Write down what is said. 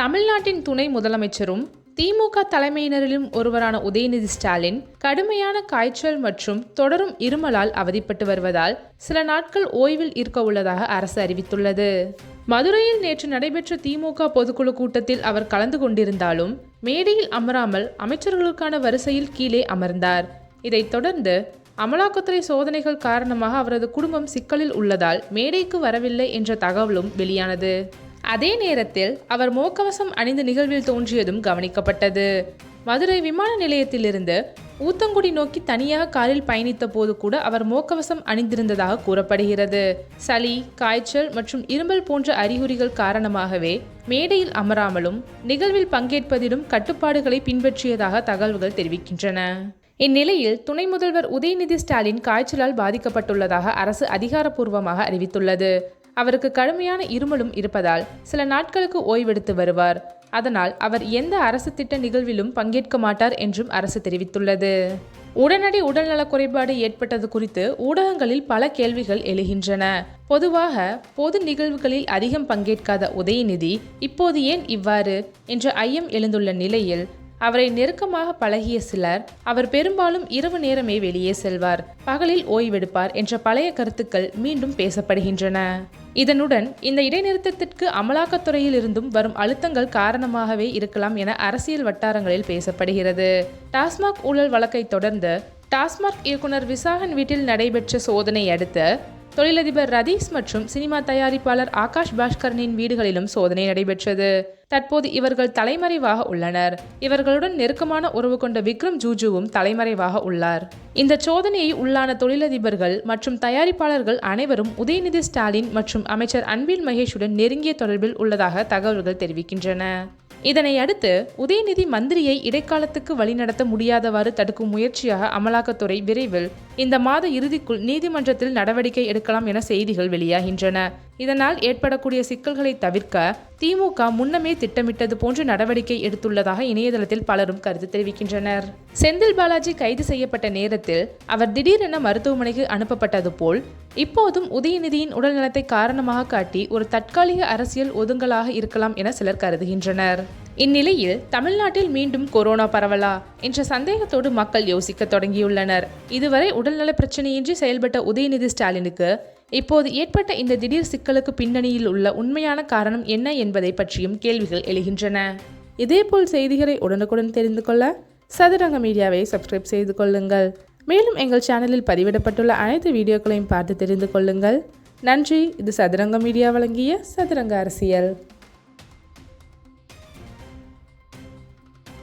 தமிழ்நாட்டின் துணை முதலமைச்சரும் திமுக தலைமையினரிலும் ஒருவரான உதயநிதி ஸ்டாலின் கடுமையான காய்ச்சல் மற்றும் தொடரும் இருமலால் அவதிப்பட்டு வருவதால் சில நாட்கள் ஓய்வில் இருக்க உள்ளதாக அரசு அறிவித்துள்ளது. மதுரையில் நேற்று நடைபெற்ற திமுக பொதுக்குழு கூட்டத்தில் அவர் கலந்து கொண்டிருந்தாலும் மேடையில் அமராமல் அமைச்சர்களுக்கான வரிசையில் கீழே அமர்ந்தார். இதைத் தொடர்ந்து அமலாக்கத்துறை சோதனைகள் காரணமாக அவரது குடும்பம் சிக்கலில் உள்ளதால் மேடைக்கு வரவில்லை என்ற தகவலும் வெளியானது. அதே நேரத்தில் அவர் முகக்கவசம் அணிந்த நிகழ்வில் தோன்றியதும் கவனிக்கப்பட்டது. மதுரை விமான நிலையத்திலிருந்து ஊத்தங்குடி நோக்கி தனியாக காரில் பயணித்த போது கூட அவர் முகக்கவசம் அணிந்திருந்ததாக கூறப்படுகிறது. சளி காய்ச்சல் மற்றும் இருமல் போன்ற அறிகுறிகள் காரணமாகவே மேடையில் அமராமலும் நிகழ்வில் பங்கேற்பதிலும் கட்டுப்பாடுகளை பின்பற்றியதாக தகவல்கள் தெரிவிக்கின்றன. இந்நிலையில் துணை முதல்வர் உதயநிதி ஸ்டாலின் காய்ச்சலால் பாதிக்கப்பட்டுள்ளதாக அரசு அதிகாரப்பூர்வமாக அறிவித்துள்ளது. அவருக்கு கடுமையான இருமலும் இருப்பதால் சில நாட்களுக்கு ஓய்வெடுத்து வருவார். அதனால் அவர் எந்த அரசு திட்ட நிகழ்விலும் பங்கேற்க மாட்டார் என்றும் அரசு தெரிவித்துள்ளது. உடனடி உடல்நலக் குறைபாடு ஏற்பட்டது குறித்து ஊடகங்களில் பல கேள்விகள் எழுகின்றன. பொதுவாக பொது நிகழ்வுகளில் அதிகம் பங்கேற்காத உதயநிதி இப்போது ஏன் இவ்வாறு? என்ற ஐயம் எழுந்துள்ள நிலையில் அவரை நெருக்கமாக பழகிய சிலர் அவர் பெரும்பாலும் இரவு நேரமே வெளியே செல்வார். பகலில் ஓய்வெடுப்பார் என்ற பழைய கருத்துக்கள் மீண்டும் பேசப்படுகின்றன. இதனுடன் இந்த இடைநிறுத்தத்திற்கு அமலாக்கத்துறையில் இருந்தும் வரும் அழுத்தங்கள் காரணமாகவே இருக்கலாம் என அரசியல் வட்டாரங்களில் பேசப்படுகிறது. டாஸ்மாக் ஊழல் வழக்கை தொடர்ந்து டாஸ்மாக் இயக்குனர் விசாகன் வீட்டில் நடைபெற்ற சோதனை அடுத்து தொழிலதிபர் ரதீஸ் மற்றும் சினிமா தயாரிப்பாளர் ஆகாஷ் பாஸ்கரனின் வீடுகளிலும் சோதனை நடைபெற்றது. தற்போது இவர்கள் தலைமறைவாக உள்ளனர். இவர்களுடன் நெருக்கமான உறவு கொண்ட விக்ரம் ஜூஜுவும் தலைமறைவாக உள்ளார். இந்த சோதனையை உள்ளான தொழிலதிபர்கள் மற்றும் தயாரிப்பாளர்கள் அனைவரும் உதயநிதி ஸ்டாலின் மற்றும் அமைச்சர் அன்பில் மகேஷுடன் நெருங்கிய தொடர்பில் உள்ளதாக தகவல்கள் தெரிவிக்கின்றன. இதனை அடுத்து உதயநிதி மந்திரியை இடைக்காலத்துக்கு வழிநடத்த முடியாதவாறு தடுக்கும் முயற்சியாக அமலாக்கத்துறை விரைவில் இந்த மாத இறுதிக்குள் நீதிமன்றத்தில் நடவடிக்கை எடுக்கலாம் என செய்திகள் வெளியாகின்றன. இதனால் ஏற்படக்கூடிய சிக்கல்களை தவிர்க்க திமுக முன்னமே திட்டமிட்டது போன்ற நடவடிக்கை எடுத்துள்ளதாக இணையதளத்தில் பலரும் கருத்து தெரிவிக்கின்றனர். செந்தில் பாலாஜி கைது செய்யப்பட்ட நேரத்தில் அவர் திடீரென மருத்துவமனைக்கு அனுப்பப்பட்டது போல் இப்போதும் உதயநிதியின் உடல்நலத்தை காரணமாக காட்டி ஒரு தற்காலிக அரசியல் ஒதுங்கலாக இருக்கலாம் என சிலர் கருதுகின்றனர். இந்நிலையில் தமிழ்நாட்டில் மீண்டும் கொரோனா பரவலா என்ற சந்தேகத்தோடு மக்கள் யோசிக்க தொடங்கியுள்ளனர். இதுவரை உடல்நல பிரச்சனையின்றி செயல்பட்ட உதயநிதி ஸ்டாலினுக்கு இப்போது ஏற்பட்ட இந்த திடீர் சிக்கலுக்கு பின்னணியில் உள்ள உண்மையான காரணம் என்ன என்பதை பற்றியும் கேள்விகள் எழுகின்றன. இதேபோல் செய்திகளை உடனுக்குடன் தெரிந்து கொள்ள சதுரங்க மீடியாவை சப்ஸ்கிரைப் செய்து கொள்ளுங்கள். மேலும் எங்கள் சேனலில் பதிவிடப்பட்டுள்ள அனைத்து வீடியோக்களையும் பார்த்து தெரிந்து கொள்ளுங்கள். நன்றி. இது சதுரங்க மீடியா வழங்கிய சதுரங்க அரசியல்.